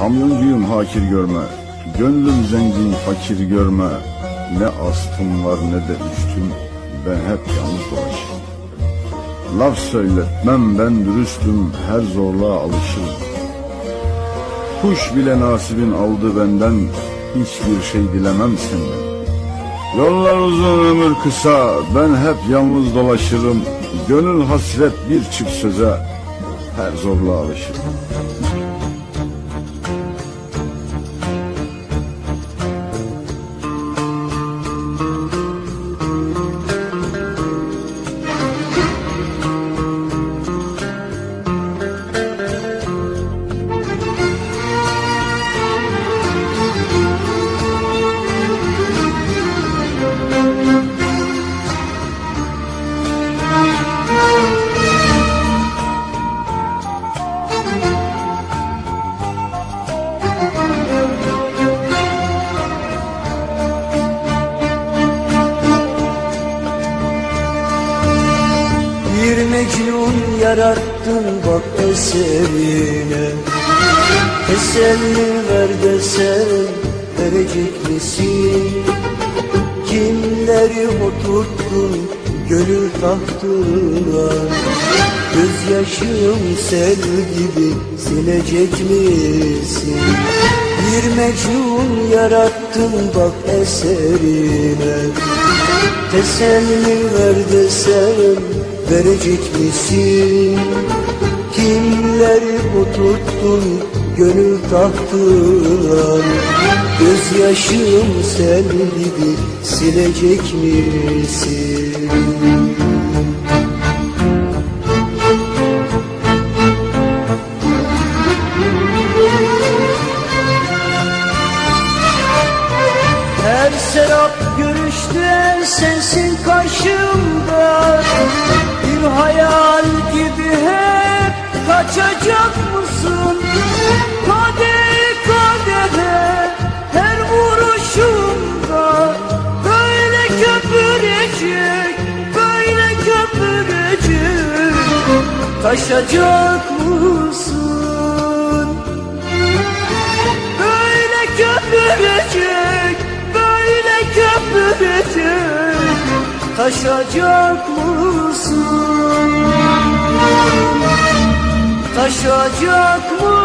Kamyoncuyum hakir görme, gönlüm zengin fakir görme. Ne astım var ne de üstüm, ben hep yalnız dolaşırım. Laf söyletmem ben dürüstüm, her zorluğa alışırım. Kuş bile nasibin aldı benden, hiçbir şey dilemem senden. Yollar uzun ömür kısa, ben hep yalnız dolaşırım. Gönül hasret bir çift söze, her zorluğa alışırım. Mecnun yarattın bak eserine Teselli ver desen verecek misin? Kimleri oturttun gönül tahtına Gözyaşım sel gibi silecek misin? Bir mecnun yarattın bak eserine Teselli ver desem verecek misin? Kimleri oturttun gönül tahtına Gözyaşım sel gibi silecek misin? Her serap görüşte sensin karşımda Taşacak mısın? Böyle köpürecek, böyle köpürecek Taşacak mısın? Taşacak mısın?